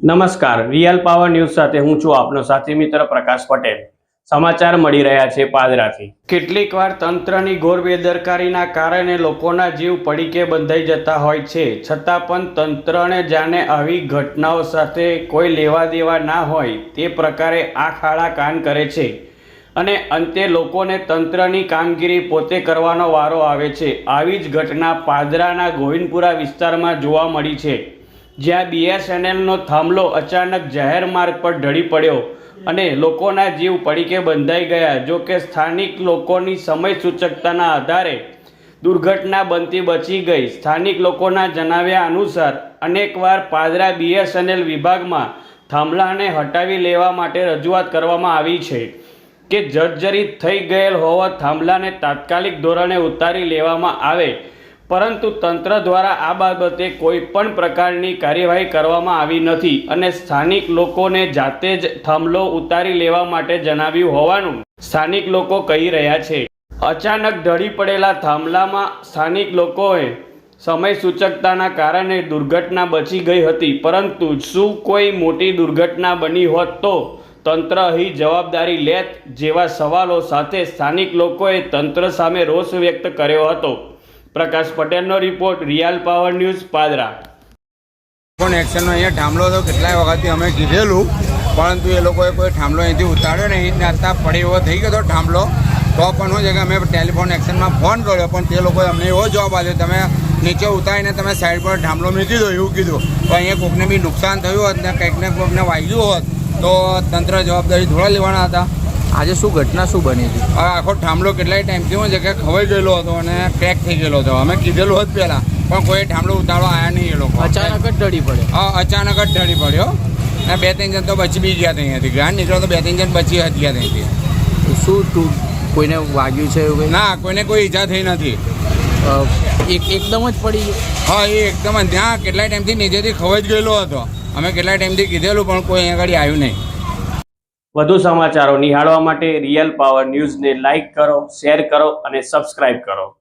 નમસ્કાર. Real power news સાથે હું છું આપનો સાથી મિત્ર પ્રકાશ પટેલ. સમાચાર મળી રહ્યા છે પાદરાથી. કેટલીક વાર તંત્રની ઘોર બેદરકારીના કારણે લોકોના જીવ પડીકે બંધાઈ જતા હોય છે. છતાં પણ તંત્રને જાણે આવી ઘટનાઓ સાથે કોઈ લેવા દેવા ના હોય તે પ્રકારે આંખ આળા કાન કરે છે. અને અંતે લોકોને તંત્રની કામગીરી પોતે કરવાનો વારો આવે છે. આવી જ ઘટના પાદરાના ગોવિંદપુરા વિસ્તારમાં જોવા મળી છે. જ્યાં બીએસએનએલનો થાંભલો અચાનક જાહેર માર્ગ પર ઢળી પડ્યો અને લોકોના જીવ પડીકે બંધાઈ ગયા. જો કે સ્થાનિક લોકોની સમય સૂચકતાના આધારે દુર્ઘટના બનતી બચી ગઈ. સ્થાનિક લોકોના જણાવ્યા અનુસાર, અનેકવાર પાદરા બીએસએનએલ વિભાગમાં થાંભલાને હટાવી લેવા માટે રજૂઆત કરવામાં આવી છે કે જર્જરિત થઈ ગયેલ હોવા થાંભલાને તાત્કાલિક ધોરણે ઉતારી લેવામાં આવે. પરંતુ તંત્ર દ્વારા આ બાબતે કોઈ પણ પ્રકારની કાર્યવાહી કરવામાં આવી નથી અને સ્થાનિક લોકોને જાતે જ થાંભલો ઉતારી લેવા માટે જણાવ્યું હોવાનું સ્થાનિક લોકો કહી રહ્યા છે. અચાનક ઢળી પડેલા થાંભલામાં સ્થાનિક લોકોએ સમય સૂચકતાના કારણે દુર્ઘટના બચી ગઈ હતી, પરંતુ શું કોઈ મોટી દુર્ઘટના બની હોત તો તંત્ર અહીં જવાબદારી લેત જેવા સવાલો સાથે સ્થાનિક લોકોએ તંત્ર સામે રોષ વ્યક્ત કર્યો હતો. પ્રકાશ પટેલનો report real power news Padra. પણ એક્શનનો અહીંયા થાંભલો તો કેટલાય વખતથી અમે કીધેલું, પરંતુ એ લોકોએ કોઈ થાંભલો અહીંથી ઉતાર્યો નહીં. ને અત્યારે પડે એવો થઈ ગયો હતો થાંભલો તો પણ શું છે કે અમે ટેલિફોન એક્શનમાં ફોન કર્યો, પણ તે લોકોએ અમને એવો જવાબ આપ્યો, તમે નીચે ઉતારીને તમે સાઈડ પર થાંભલો મૂકી દો, એવું કીધું. તો અહીંયા કોકને બી નુકસાન થયું હોત ને કંઈક ને કોકને વાગ્યું હોત, તો તંત્ર જવાબદારી થોડા લેવાના હતા. આજે શું ઘટના શું બની હતી? આ આખો થાંભલો કેટલાય ટાઈમથી હું જગ્યા ખવાઈ ગયેલો હતો અને ક્રેક થઈ ગયેલો હતો. અમે કીધેલું હોત પહેલાં પણ કોઈ ઠામલો ઉતારવા આવ્યા નહીં એ લોકો. અચાનક જ ઢળી પડે હા અચાનક જ ઢળી પડ્યો. અને બે ત્રણ જણ તો બચી બી ગયા ત્યાંથી ગાંડ નીકળ્યો તો બે ત્રણ જણ બચી હતી ગયા ત્યાંથી. શું તું કોઈને વાગ્યું છે એવું ના કોઈને કોઈ ઈજા થઈ નથી. એક એકદમ જ પડી ગયું? હા એ એકદમ જ. ત્યાં કેટલાય ટાઈમથી નીચેથી ખવાઈ જ ગયેલો હતો. અમે કેટલાય ટાઈમથી કીધેલું પણ કોઈ અહીંયા આગળ આવ્યું નહીં. વધુ સમાચારો નિહાળવા માટે રિયલ પાવર ન્યૂઝને લાઇક કરો શેર કરો અને સબસ્ક્રાઇબ કરો.